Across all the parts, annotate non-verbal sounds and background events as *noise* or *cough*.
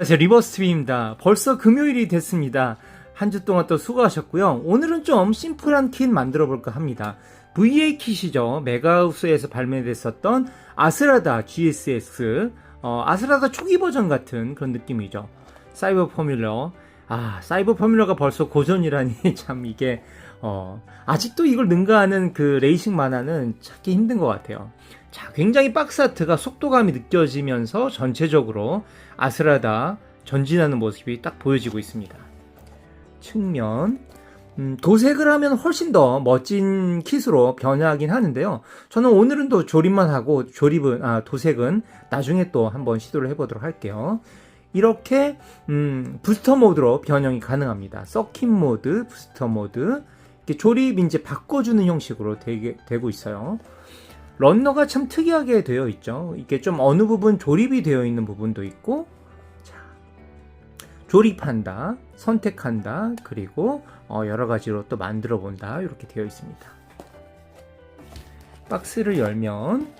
안녕하세요 리버스트입니다. 벌써 금요일이 됐습니다. 한 주 동안 또 수고하셨고요. 오늘은 좀 심플한 킷 만들어 볼까 합니다. VA 킷이죠. 메가하우스에서 발매됐었던 아스라다 GSS 어, 아스라다 초기 버전 같은 그런 느낌이죠. 사이버 포뮬러 아 사이버 포뮬러가 벌써 고전이라니 *laughs* 참 이게 어, 아직도 이걸 능가하는 그 레이싱 만화는 찾기 힘든 것 같아요. 자, 굉장히 박스 아트가 속도감이 느껴지면서 전체적으로 아스라다 전진하는 모습이 딱 보여지고 있습니다. 측면 음, 도색을 하면 훨씬 더 멋진 킷으로 변하긴 하는데요. 저는 오늘은 또 조립만 하고 조립은 아, 도색은 나중에 또 한번 시도를 해보도록 할게요. 이렇게 음, 부스터 모드로 변형이 가능합니다. 서킷 모드, 부스터 모드 이렇게 조립 이제 바꿔주는 형식으로 되게, 되고 있어요. 런너가 참 특이하게 되어 있죠. 이게 좀 어느 부분 조립이 되어 있는 부분도 있고, 자, 조립한다, 선택한다, 그리고 어, 여러 가지로 또 만들어 본다 이렇게 되어 있습니다. 박스를 열면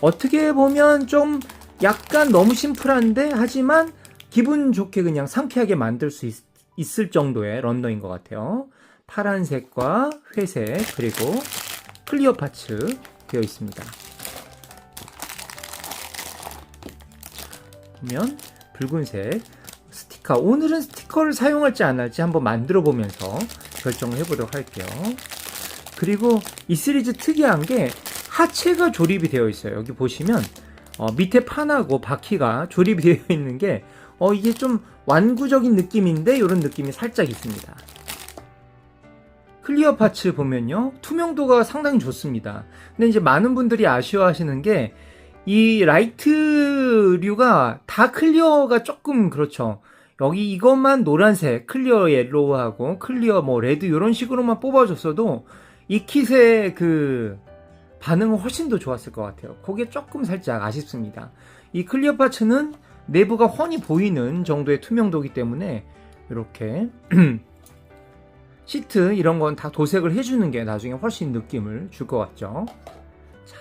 어떻게 보면 좀 약간 너무 심플한데 하지만 기분 좋게 그냥 상쾌하게 만들 수 있, 있을 정도의 런너인 것 같아요. 파란색과 회색 그리고 클리어 파츠 되어 있습니다. 보면 붉은색 스티커 오늘은 스티커를 사용할지 안 할지 한번 만들어 보면서 결정을 해보도록 할게요. 그리고 이 시리즈 특이한 게 하체가 조립이 되어 있어요. 여기 보시면 어, 밑에 판하고 바퀴가 조립이 *laughs* 되어 있는 게 어, 이게 좀 완구적인 느낌인데 이런 느낌이 살짝 있습니다. 클리어 파츠 보면요. 투명도가 상당히 좋습니다. 근데 이제 많은 분들이 아쉬워하시는 게 이 라이트류가 다 클리어가 조금 그렇죠. 여기 이것만 노란색 클리어 옐로우하고 클리어 뭐 레드 이런 식으로만 뽑아줬어도 이 킷의 그 반응은 훨씬 더 좋았을 것 같아요. 그게 조금 살짝 아쉽습니다. 이 클리어 파츠는 내부가 훤히 보이는 정도의 투명도이기 때문에 이렇게 *clears throat* 시트 이런 건 다 도색을 해주는 게 나중에 훨씬 느낌을 줄 것 같죠. 자,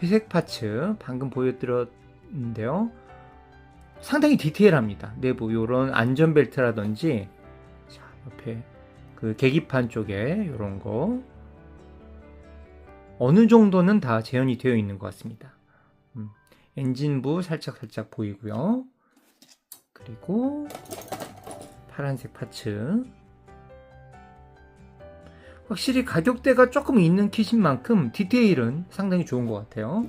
회색 파츠 방금 보여드렸는데요. 상당히 디테일합니다. 내부 이런 안전벨트라든지 자, 옆에 그 계기판 쪽에 이런 거 어느 정도는 다 재현이 되어 있는 것 같습니다. 음, 엔진부 살짝 살짝 보이고요. 그리고 파란색 파츠 확실히 가격대가 조금 있는 킷인 만큼 디테일은 상당히 좋은 것 같아요.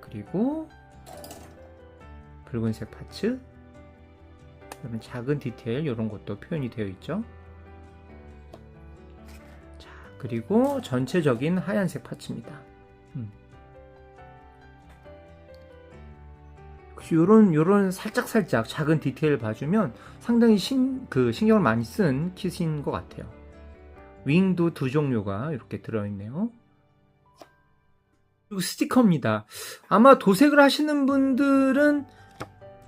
그리고 붉은색 파츠 이런 작은 디테일 이런 것도 표현이 되어 있죠. 자 그리고 전체적인 하얀색 파츠입니다. 음. 요런 요런 살짝 살짝 작은 디테일 봐주면 상당히 신 그 신경을 많이 쓴 킷인 것 같아요. 윙도 두 종류가 이렇게 들어있네요. 그리고 스티커입니다. 아마 도색을 하시는 분들은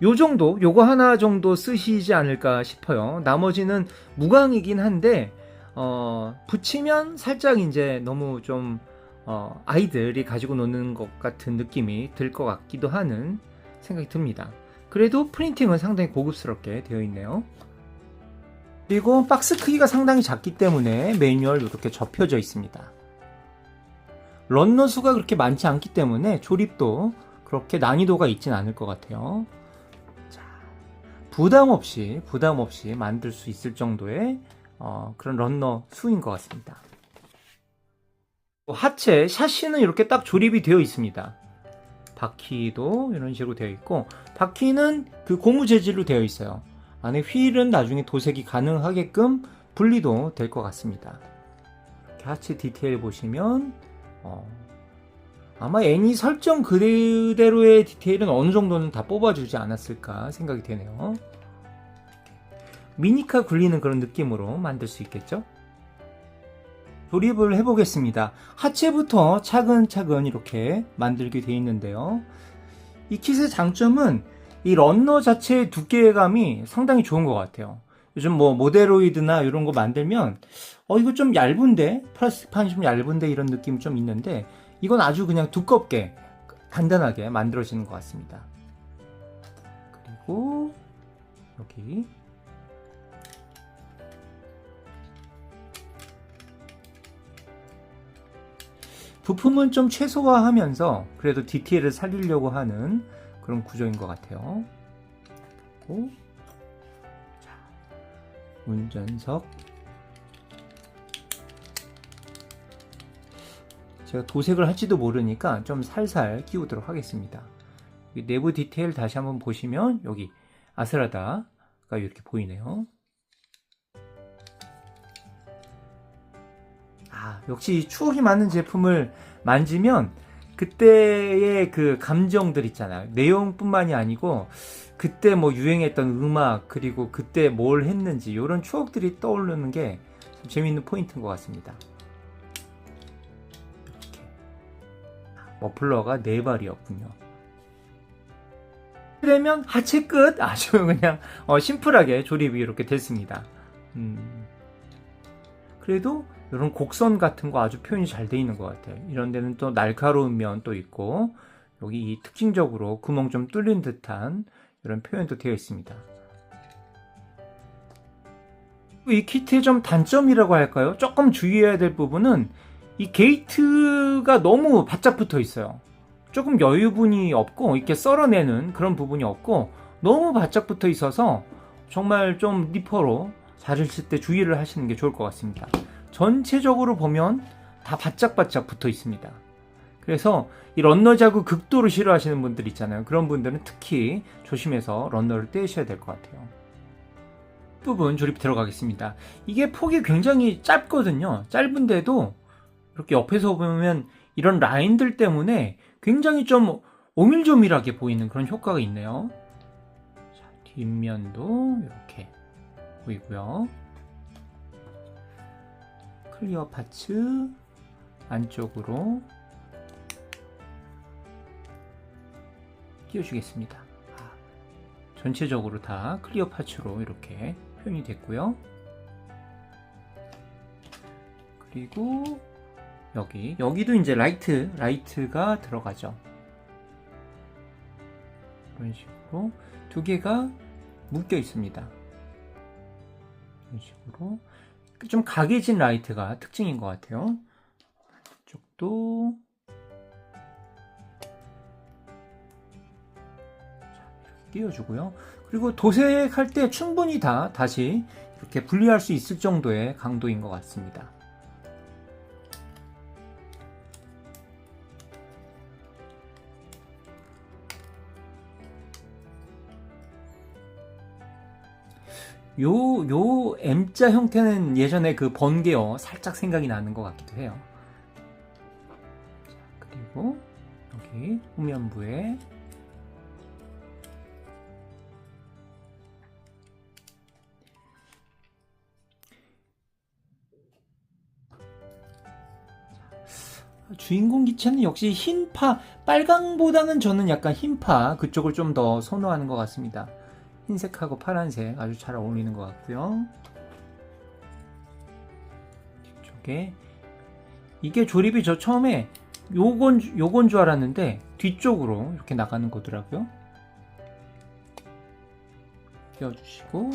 요 정도, 요거 하나 정도 쓰시지 않을까 싶어요. 나머지는 무광이긴 한데, 어, 붙이면 살짝 이제 너무 좀, 어, 아이들이 가지고 노는 것 같은 느낌이 들 것 같기도 하는 생각이 듭니다. 그래도 프린팅은 상당히 고급스럽게 되어 있네요. 그리고 박스 크기가 상당히 작기 때문에 매뉴얼 이렇게 접혀져 있습니다. 런너 수가 그렇게 많지 않기 때문에 조립도 그렇게 난이도가 있진 않을 것 같아요. 자, 부담 없이 부담 없이 만들 수 있을 정도의 어, 그런 런너 수인 것 같습니다. 하체 샤시는 이렇게 딱 조립이 되어 있습니다. 바퀴도 이런 식으로 되어 있고 바퀴는 그 고무 재질로 되어 있어요. 안에 휠은 나중에 도색이 가능하게끔 분리도 될 것 같습니다. 하체 디테일 보시면 어, 아마 애니 설정 그대로의 디테일은 어느 정도는 다 뽑아주지 않았을까 생각이 되네요. 미니카 굴리는 그런 느낌으로 만들 수 있겠죠? 조립을 해보겠습니다. 하체부터 차근차근 이렇게 만들게 되어 있는데요. 이 킷의 장점은 이 런너 자체의 두께감이 상당히 좋은 것 같아요. 요즘 뭐 모데로이드나 이런 거 만들면 어 이거 좀 얇은데 플라스틱판이 좀 얇은데 이런 느낌이 좀 있는데 이건 아주 그냥 두껍게 단단하게 만들어지는 것 같습니다. 그리고 여기 부품은 좀 최소화하면서 그래도 디테일을 살리려고 하는 그런 구조인 것 같아요. 그리고 자, 운전석 제가 도색을 할지도 모르니까 좀 살살 끼우도록 하겠습니다. 내부 디테일 다시 한번 보시면 여기 아스라다가 이렇게 보이네요. 아, 역시 추억이 많은 제품을 만지면 그때의 그 감정들 있잖아요. 내용뿐만이 아니고 그때 뭐 유행했던 음악 그리고 그때 뭘 했는지 이런 추억들이 떠오르는 게좀 재밌는 포인트인 것 같습니다. 이렇게 머플러가 네 발이었군요. 그러면 하체 끝 아주 그냥 어, 심플하게 조립이 이렇게 됐습니다. 음, 그래도 이런 곡선 같은 거 아주 표현이 잘 돼 있는 것 같아요. 이런 데는 또 날카로운 면 또 있고 여기 이 특징적으로 구멍 좀 뚫린 듯한 이런 표현도 되어 있습니다. 이 키트의 좀 단점이라고 할까요? 조금 주의해야 될 부분은 이 게이트가 너무 바짝 붙어 있어요. 조금 여유분이 없고 이렇게 썰어내는 그런 부분이 없고 너무 바짝 붙어 있어서 정말 좀 니퍼로 자르실 때 주의를 하시는 게 좋을 것 같습니다. 전체적으로 보면 다 바짝바짝 붙어 있습니다. 그래서 이 런너 자구 극도로 싫어하시는 분들 있잖아요. 그런 분들은 특히 조심해서 런너를 떼셔야 될 것 같아요. 부분 조립 들어가겠습니다. 이게 폭이 굉장히 짧거든요. 짧은데도 이렇게 옆에서 보면 이런 라인들 때문에 굉장히 좀 오밀조밀하게 보이는 그런 효과가 있네요. 자, 뒷면도 이렇게 보이고요. 클리어 파츠 안쪽으로 띄워주겠습니다. 아, 전체적으로 다 클리어 파츠로 이렇게 표현이 됐고요. 그리고 여기 여기도 이제 라이트 라이트가 들어가죠. 이런 식으로 두 개가 묶여 있습니다. 이런 식으로 좀 각해진 라이트가 특징인 것 같아요. 이쪽도 띄워주고요. 그리고 도색할 때 충분히 다 다시 이렇게 분리할 수 있을 정도의 강도인 것 같습니다. 요, 요 M자 형태는 예전에 그 번개어 살짝 생각이 나는 것 같기도 해요. 자, 그리고 여기 후면부에 주인공 기체는 역시 흰파, 빨강보다는 저는 약간 흰파 그쪽을 좀 더 선호하는 것 같습니다. 흰색하고 파란색 아주 잘 어울리는 것 같고요. 뒤쪽에 이게 조립이 저 처음에 요건 요건 줄 알았는데 뒤쪽으로 이렇게 나가는 거더라고요. 끼워주시고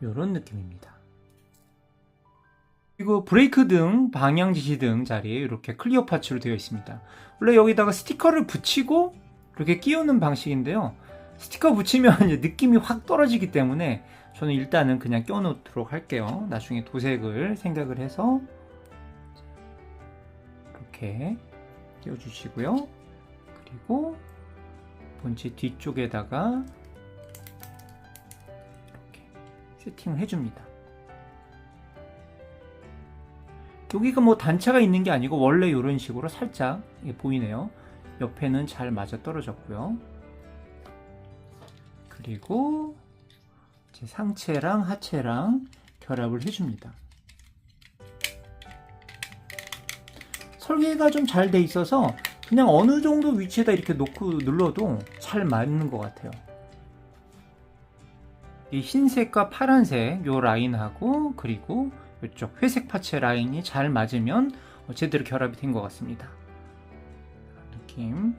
이런 느낌입니다. 그리고 브레이크 등 방향 지시 등 자리에 이렇게 클리어 파츠로 되어 있습니다. 원래 여기다가 스티커를 붙이고 이렇게 끼우는 방식인데요. 스티커 붙이면 *laughs* 느낌이 확 떨어지기 때문에 저는 일단은 그냥 껴놓도록 할게요. 나중에 도색을 생각을 해서 이렇게 끼워주시고요. 그리고 본체 뒤쪽에다가 이렇게 세팅을 해줍니다. 여기가 뭐 단차가 있는 게 아니고 원래 이런 식으로 살짝 보이네요. 옆에는 잘 맞아 떨어졌고요. 그리고 제 상체랑 하체랑 결합을 해줍니다. 설계가 좀 잘 돼 있어서 그냥 어느 정도 위치에다 이렇게 놓고 눌러도 잘 맞는 것 같아요. 이 흰색과 파란색 요 라인하고 그리고 이쪽 회색 파츠 라인이 잘 맞으면 어, 제대로 결합이 된 것 같습니다. 느낌.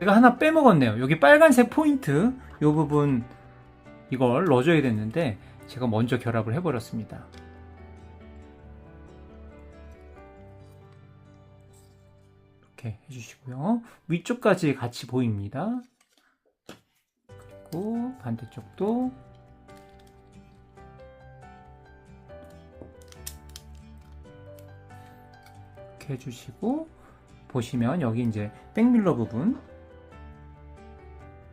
제가 하나 빼먹었네요. 여기 빨간색 포인트 이 부분 이걸 넣어줘야 됐는데 제가 먼저 결합을 해버렸습니다. 이렇게 해주시고요. 위쪽까지 같이 보입니다. 그리고 반대쪽도 이렇게 해주시고 보시면 여기 이제 백밀러 부분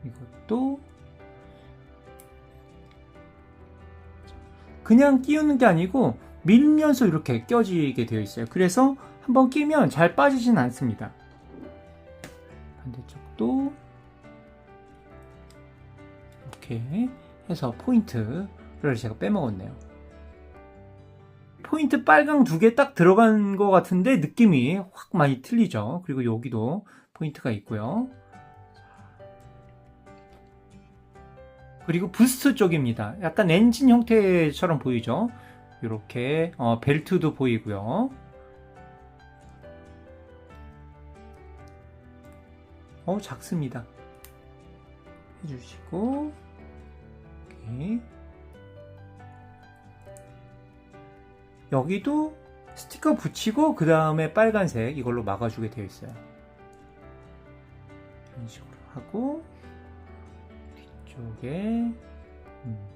이것도 그냥 끼우는 게 아니고 밀면서 이렇게 껴지게 되어 있어요. 그래서 한번 끼면 잘 빠지진 않습니다. 반대쪽도 이렇게 해서 포인트를 제가 빼먹었네요. 포인트 빨강 두 개 딱 들어간 것 같은데 느낌이 확 많이 틀리죠. 그리고 여기도 포인트가 있고요. 그리고 부스트 쪽입니다. 약간 엔진 형태처럼 보이죠? 이렇게 어, 벨트도 보이고요. 어 작습니다. 해주시고 이렇게. 여기도 스티커 붙이고 그 다음에 빨간색 이걸로 막아주게 되어 있어요. 이런 식으로 하고 뒤쪽에 음,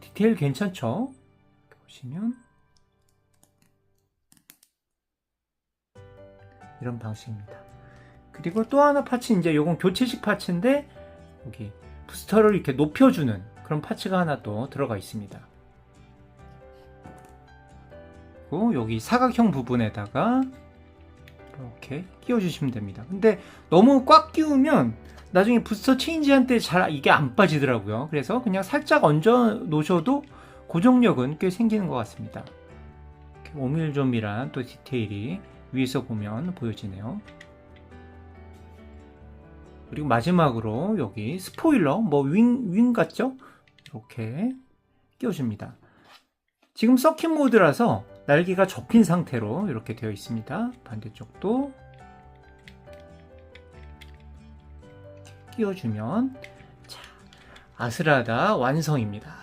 디테일 괜찮죠? 보시면 이런 방식입니다. 그리고 또 하나 파츠 이제 요건 교체식 파츠인데 여기 부스터를 이렇게 높여주는 그런 파츠가 하나 또 들어가 있습니다. 그리고 여기 사각형 부분에다가 이렇게 끼워주시면 됩니다. 근데 너무 꽉 끼우면 나중에 부스터 체인지할 때 잘 이게 안 빠지더라고요. 그래서 그냥 살짝 얹어 놓으셔도 고정력은 꽤 생기는 것 같습니다. 오밀조밀한 또 디테일이 위에서 보면 보여지네요. 그리고 마지막으로 여기 스포일러, 뭐 윙, 윙 같죠? 이렇게 끼워줍니다. 지금 서킷 모드라서 날개가 접힌 상태로 이렇게 되어 있습니다. 반대쪽도 끼워주면 자, 아스라다 완성입니다.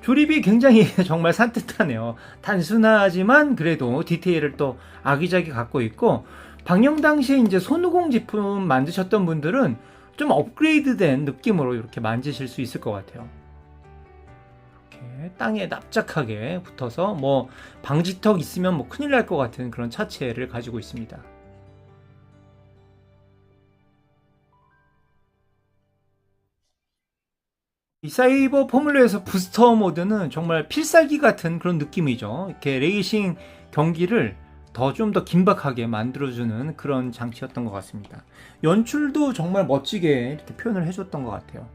조립이 굉장히 *laughs* 정말 산뜻하네요. 단순하지만 그래도 디테일을 또 아기자기 갖고 있고 방영 당시에 이제 손오공 제품 만드셨던 분들은 좀 업그레이드된 느낌으로 이렇게 만지실 수 있을 것 같아요. 이렇게 땅에 납작하게 붙어서 뭐 방지턱 있으면 뭐 큰일 날 것 같은 그런 차체를 가지고 있습니다. 이 사이버 포뮬러에서 부스터 모드는 정말 필살기 같은 그런 느낌이죠. 이렇게 레이싱 경기를 더 좀 더 긴박하게 만들어주는 그런 장치였던 것 같습니다. 연출도 정말 멋지게 이렇게 표현을 해줬던 것 같아요.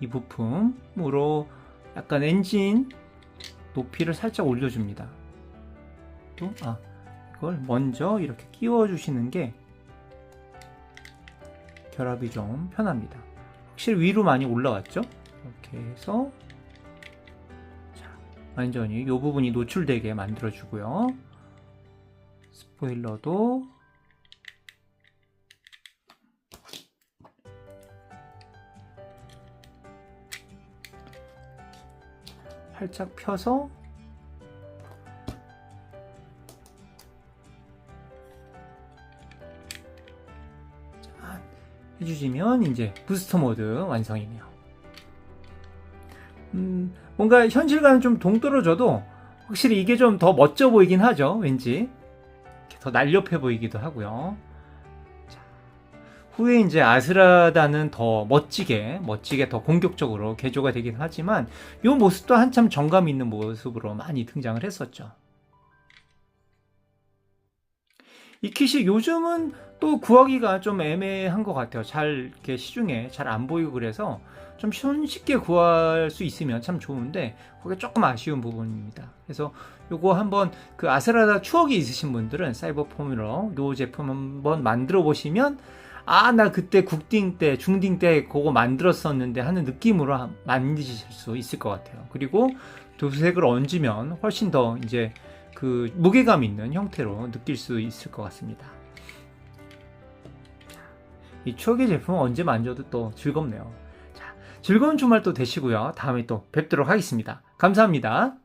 이 부품으로 약간 엔진 높이를 살짝 올려줍니다. 또, 아, 이걸 먼저 이렇게 끼워주시는 게 결합이 좀 편합니다. 확실히 위로 많이 올라왔죠? 이렇게 해서 자, 완전히 이 부분이 노출되게 만들어주고요. 스포일러도 살짝 펴서 자, 해주시면 이제 부스터 모드 완성이네요. 음, 뭔가 현실과는 좀 동떨어져도 확실히 이게 좀 더 멋져 보이긴 하죠. 왠지 더 날렵해 보이기도 하고요. 자, 후에 이제 아스라다는 더 멋지게 멋지게 더 공격적으로 개조가 되긴 하지만 이 모습도 한참 정감 있는 모습으로 많이 등장을 했었죠. 이 킷이 요즘은 또 구하기가 좀 애매한 것 같아요. 잘 이렇게 시중에 잘 안 보이고 그래서 좀 손쉽게 구할 수 있으면 참 좋은데 그게 조금 아쉬운 부분입니다. 그래서 요거 한번 그 아스라다 추억이 있으신 분들은 사이버 포뮬러 요 제품 한번 만들어 보시면 아, 나 그때 국딩 때, 중딩 때 그거 만들었었는데 하는 느낌으로 하- 만드실 수 있을 것 같아요. 그리고 도색을 얹으면 훨씬 더 이제 그 무게감 있는 형태로 느낄 수 있을 것 같습니다. 이 추억의 제품 언제 만져도 또 즐겁네요. 자, 즐거운 주말 또 되시고요. 다음에 또 뵙도록 하겠습니다. 감사합니다.